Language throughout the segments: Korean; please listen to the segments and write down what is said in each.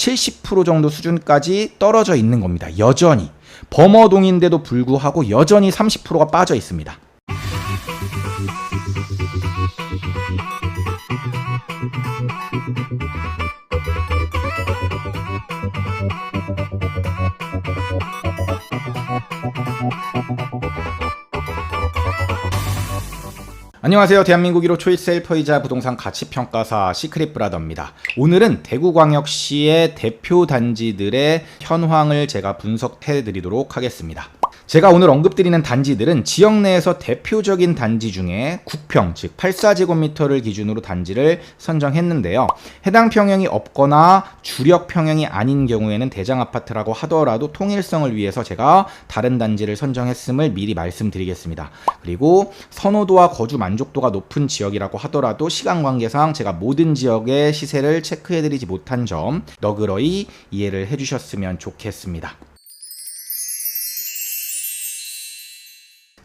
70% 정도 수준까지 떨어져 있는 겁니다. 여전히. 범어동인데도 불구하고 여전히 30%가 빠져 있습니다. 안녕하세요. 대한민국 1호 초이스 헬퍼이자 부동산 가치평가사 시크릿 브라더입니다. 오늘은 대구광역시의 대표 단지들의 현황을 제가 분석해 드리도록 하겠습니다. 제가 오늘 언급드리는 단지들은 지역 내에서 대표적인 단지 중에 국평, 즉 84제곱미터를 기준으로 단지를 선정했는데요. 해당 평형이 없거나 주력 평형이 아닌 경우에는 대장 아파트라고 하더라도 통일성을 위해서 제가 다른 단지를 선정했음을 미리 말씀드리겠습니다. 그리고 선호도와 거주 만족도가 높은 지역이라고 하더라도 시간 관계상 제가 모든 지역의 시세를 체크해드리지 못한 점 너그러이 이해를 해주셨으면 좋겠습니다.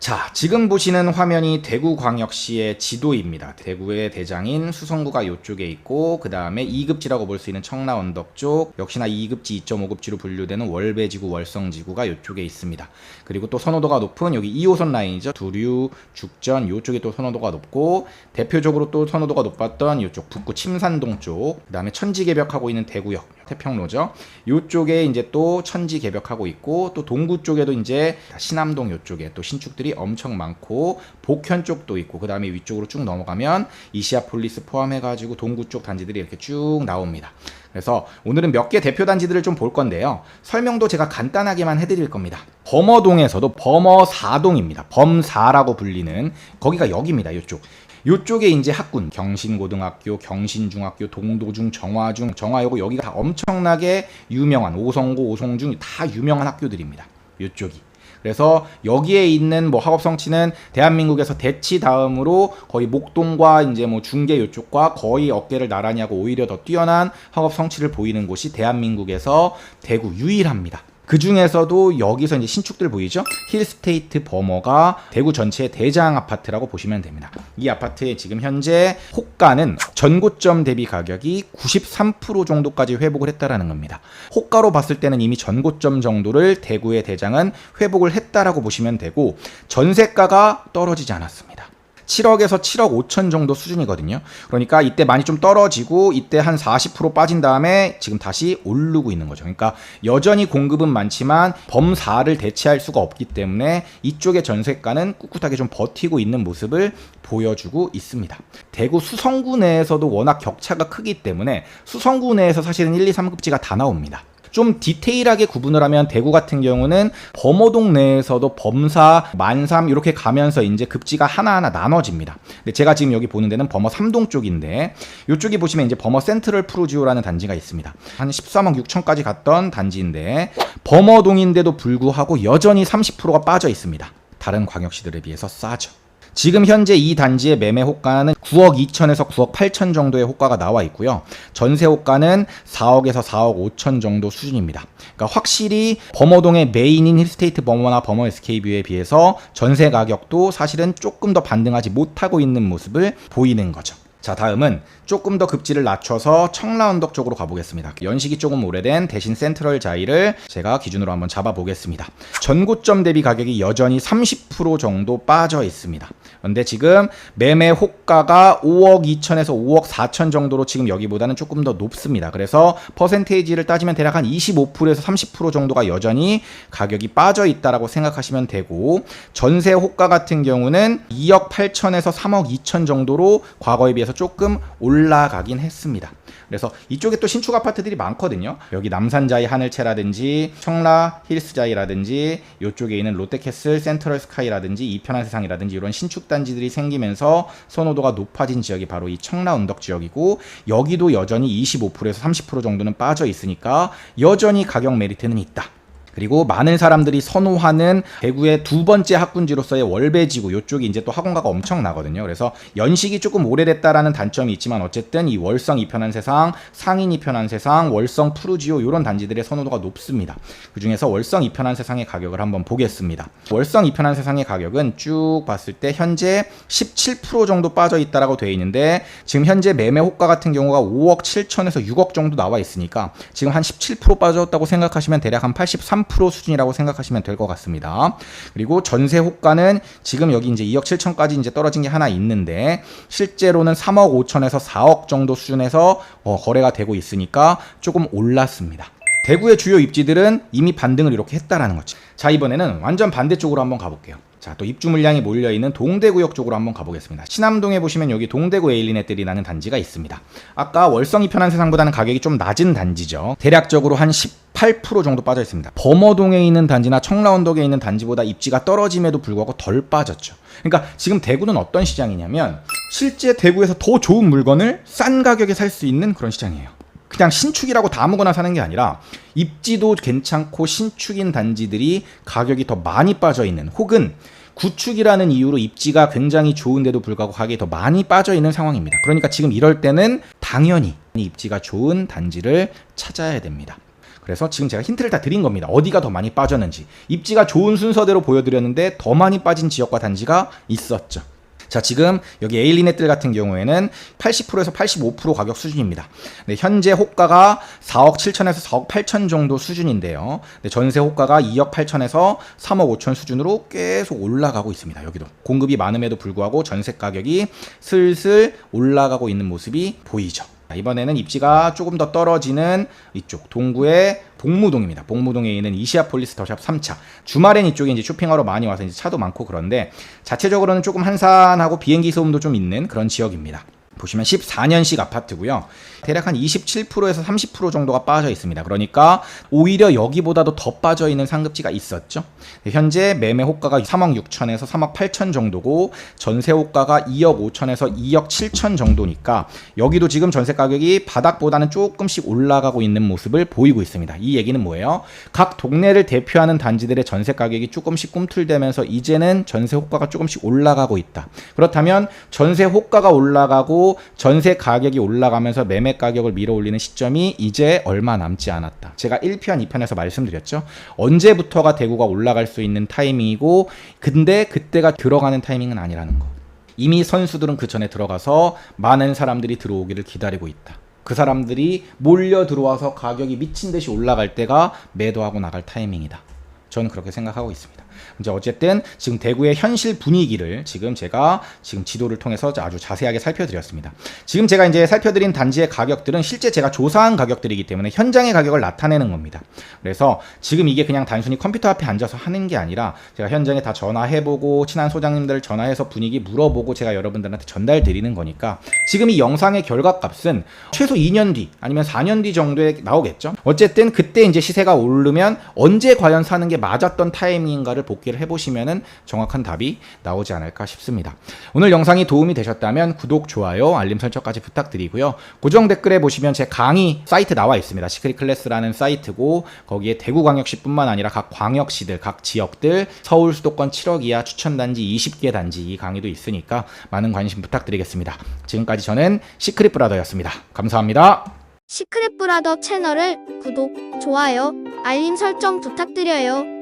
자, 지금 보시는 화면이 대구광역시의 지도입니다. 대구의 대장인 수성구가 이쪽에 있고 그 다음에 2급지라고 볼 수 있는 청라 언덕 쪽 역시나 2급지, 2.5급지로 분류되는 월배지구, 월성지구가 이쪽에 있습니다. 그리고 또 선호도가 높은 여기 2호선 라인이죠. 두류, 죽전 이쪽에 또 선호도가 높고 대표적으로 또 선호도가 높았던 이쪽 북구 침산동 쪽, 그 다음에 천지개벽하고 있는 대구역 태평로죠. 이쪽에 이제 또 천지 개벽하고 있고 또 동구 쪽에도 이제 신암동 이쪽에 또 신축들이 엄청 많고 복현 쪽도 있고 그 다음에 위쪽으로 쭉 넘어가면 이시아폴리스 포함해 가지고 동구 쪽 단지들이 이렇게 쭉 나옵니다. 그래서 오늘은 몇 개 대표 단지들을 좀 볼 건데요. 설명도 제가 간단하게만 해드릴 겁니다. 범어동에서도 범어사동입니다. 범사라고 불리는 거기가 여기입니다. 이쪽. 요쪽에 이제 학군 경신고등학교, 경신중학교, 동도중, 정화중, 정화여고 여기가 다 엄청나게 유명한 오성고, 오송중 다 유명한 학교들입니다. 요쪽이. 그래서 여기에 있는 뭐 학업 성취는 대한민국에서 대치 다음으로 거의 목동과 이제 뭐 중계 요쪽과 거의 어깨를 나란히 하고 오히려 더 뛰어난 학업 성취를 보이는 곳이 대한민국에서 대구 유일합니다. 그 중에서도 여기서 이제 신축들 보이죠? 힐스테이트 버머가 대구 전체의 대장 아파트라고 보시면 됩니다. 이 아파트의 지금 현재 호가는 전고점 대비 가격이 93% 정도까지 회복을 했다라는 겁니다. 호가로 봤을 때는 이미 전고점 정도를 대구의 대장은 회복을 했다라고 보시면 되고 전세가가 떨어지지 않았습니다. 7억에서 7억 5천 정도 수준이거든요. 그러니까 이때 많이 좀 떨어지고 이때 한 40% 빠진 다음에 지금 다시 오르고 있는 거죠. 그러니까 여전히 공급은 많지만 범사를 대체할 수가 없기 때문에 이쪽의 전세가는 꿋꿋하게 좀 버티고 있는 모습을 보여주고 있습니다. 대구 수성구 내에서도 워낙 격차가 크기 때문에 수성구 내에서 사실은 1, 2, 3급지가 다 나옵니다. 좀 디테일하게 구분을 하면 대구 같은 경우는 범어동 내에서도 범사, 만삼 이렇게 가면서 이제 급지가 하나하나 나눠집니다. 근데 제가 지금 여기 보는 데는 범어 3동 쪽인데 이쪽이 보시면 이제 범어 센트럴 프루지오라는 단지가 있습니다. 한 13억 6천까지 갔던 단지인데 범어동인데도 불구하고 여전히 30%가 빠져 있습니다. 다른 광역시들에 비해서 싸죠. 지금 현재 이 단지의 매매 호가는 9억 2천에서 9억 8천 정도의 호가가 나와 있고요. 전세 호가는 4억에서 4억 5천 정도 수준입니다. 그러니까 확실히 범어동의 메인인 힐스테이트 범어나 범어 SK뷰에 비해서 전세 가격도 사실은 조금 더 반등하지 못하고 있는 모습을 보이는 거죠. 자, 다음은 조금 더 급지를 낮춰서 청라 언덕 쪽으로 가보겠습니다. 연식이 조금 오래된 대신 센트럴 자이를 제가 기준으로 한번 잡아보겠습니다. 전고점 대비 가격이 여전히 30% 정도 빠져 있습니다. 그런데 지금 매매 호가가 5억 2천에서 5억 4천 정도로 지금 여기보다는 조금 더 높습니다. 그래서 퍼센테이지를 따지면 대략 한 25%에서 30% 정도가 여전히 가격이 빠져 있다라고 생각하시면 되고 전세 호가 같은 경우는 2억 8천에서 3억 2천 정도로 과거에 비해서 조금 올라가긴 했습니다. 그래서 이쪽에 또 신축 아파트들이 많거든요. 여기 남산자이 하늘채라든지 청라 힐스자이라든지 이쪽에 있는 롯데캐슬 센트럴 스카이라든지 이편한 세상이라든지 이런 신축 단지들이 생기면서 선호도가 높아진 지역이 바로 이 청라 언덕 지역이고 여기도 여전히 25%에서 30% 정도는 빠져 있으니까 여전히 가격 메리트는 있다. 그리고 많은 사람들이 선호하는 대구의 두 번째 학군지로서의 월배지구 요쪽이 이제 또 학원가가 엄청 나거든요. 그래서 연식이 조금 오래됐다라는 단점이 있지만 어쨌든 이 월성 이편한 세상, 상인 이편한 세상, 월성 푸르지오 이런 단지들의 선호도가 높습니다. 그 중에서 월성 이편한 세상의 가격을 한번 보겠습니다. 월성 이편한 세상의 가격은 쭉 봤을 때 현재 17% 정도 빠져 있다라고 되어 있는데 지금 현재 매매 호가 같은 경우가 5억 7천에서 6억 정도 나와 있으니까 지금 한 17% 빠졌다고 생각하시면 대략 한 83% 수준이라고 생각하시면 될 것 같습니다. 그리고 전세 호가는 지금 여기 이제 2억 7천까지 이제 떨어진 게 하나 있는데 실제로는 3억 5천에서 4억 정도 수준에서 어, 거래가 되고 있으니까 조금 올랐습니다. 대구의 주요 입지들은 이미 반등을 이렇게 했다라는 거죠. 자, 이번에는 완전 반대쪽으로 한번 가볼게요. 자, 또 입주 물량이 몰려 있는 동대구역 쪽으로 한번 가보겠습니다. 신암동에 보시면 여기 동대구 에일리넷들이라는 단지가 있습니다. 아까 월성이 편한 세상보다는 가격이 좀 낮은 단지죠. 대략적으로 한18% 정도 빠져 있습니다. 범어동에 있는 단지나 청라원동에 있는 단지보다 입지가 떨어짐에도 불구하고 덜 빠졌죠. 그러니까 지금 대구는 어떤 시장이냐면 실제 대구에서 더 좋은 물건을 싼 가격에 살 수 있는 그런 시장이에요. 그냥 신축이라고 다 아무거나 사는 게 아니라 입지도 괜찮고 신축인 단지들이 가격이 더 많이 빠져 있는 혹은 구축이라는 이유로 입지가 굉장히 좋은데도 불구하고 가격이 더 많이 빠져 있는 상황입니다. 그러니까 지금 이럴 때는 당연히 입지가 좋은 단지를 찾아야 됩니다. 그래서 지금 제가 힌트를 다 드린 겁니다. 어디가 더 많이 빠졌는지. 입지가 좋은 순서대로 보여드렸는데 더 많이 빠진 지역과 단지가 있었죠. 자, 지금 여기 에일리넷들 같은 경우에는 80%에서 85% 가격 수준입니다. 네, 현재 호가가 4억 7천에서 4억 8천 정도 수준인데요. 네, 전세 호가가 2억 8천에서 3억 5천 수준으로 계속 올라가고 있습니다. 여기도 공급이 많음에도 불구하고 전세 가격이 슬슬 올라가고 있는 모습이 보이죠. 자, 이번에는 입지가 조금 더 떨어지는 이쪽 동구의 복무동입니다. 복무동에 있는 이시아폴리스 더샵 3차. 주말엔 이쪽에 이제 쇼핑하러 많이 와서 이제 차도 많고 그런데 자체적으로는 조금 한산하고 비행기 소음도 좀 있는 그런 지역입니다. 보시면 14년식 아파트고요. 대략 한 27%에서 30% 정도가 빠져 있습니다. 그러니까 오히려 여기보다도 더 빠져 있는 상급지가 있었죠. 네, 현재 매매 호가가 3억 6천에서 3억 8천 정도고 전세 호가가 2억 5천에서 2억 7천 정도니까 여기도 지금 전세 가격이 바닥보다는 조금씩 올라가고 있는 모습을 보이고 있습니다. 이 얘기는 뭐예요? 각 동네를 대표하는 단지들의 전세 가격이 조금씩 꿈틀대면서 이제는 전세 호가가 조금씩 올라가고 있다. 그렇다면 전세 호가가 올라가고 전세 가격이 올라가면서 매매 가격을 밀어올리는 시점이 이제 얼마 남지 않았다. 제가 1편, 2편에서 말씀드렸죠. 언제부터가 대구가 올라갈 수 있는 타이밍이고 근데 그때가 들어가는 타이밍은 아니라는 거. 이미 선수들은 그 전에 들어가서 많은 사람들이 들어오기를 기다리고 있다. 그 사람들이 몰려 들어와서 가격이 미친 듯이 올라갈 때가 매도하고 나갈 타이밍이다. 저는 그렇게 생각하고 있습니다. 이제 어쨌든 지금 대구의 현실 분위기를 지금 제가 지금 지도를 통해서 아주 자세하게 살펴드렸습니다. 지금 제가 이제 살펴드린 단지의 가격들은 실제 제가 조사한 가격들이기 때문에 현장의 가격을 나타내는 겁니다. 그래서 지금 이게 그냥 단순히 컴퓨터 앞에 앉아서 하는 게 아니라 제가 현장에 다 전화해보고 친한 소장님들 전화해서 분위기 물어보고 제가 여러분들한테 전달 드리는 거니까 지금 이 영상의 결과값은 최소 2년 뒤 아니면 4년 뒤 정도에 나오겠죠. 어쨌든 그때 이제 시세가 오르면 언제 과연 사는 게 맞았던 타이밍인가를 복기를 해보시면은 정확한 답이 나오지 않을까 싶습니다. 오늘 영상이 도움이 되셨다면 구독, 좋아요, 알림 설정까지 부탁드리고요. 고정 댓글에 보시면 제 강의 사이트 나와 있습니다. 시크릿 클래스라는 사이트고 거기에 대구광역시뿐만 아니라 각 광역시들, 각 지역들 서울 수도권 7억 이하 추천 단지 20개 단지 이 강의도 있으니까 많은 관심 부탁드리겠습니다. 지금까지 저는 시크릿 브라더였습니다. 감사합니다. 시크릿 브라더 채널을 구독, 좋아요, 알림 설정 부탁드려요.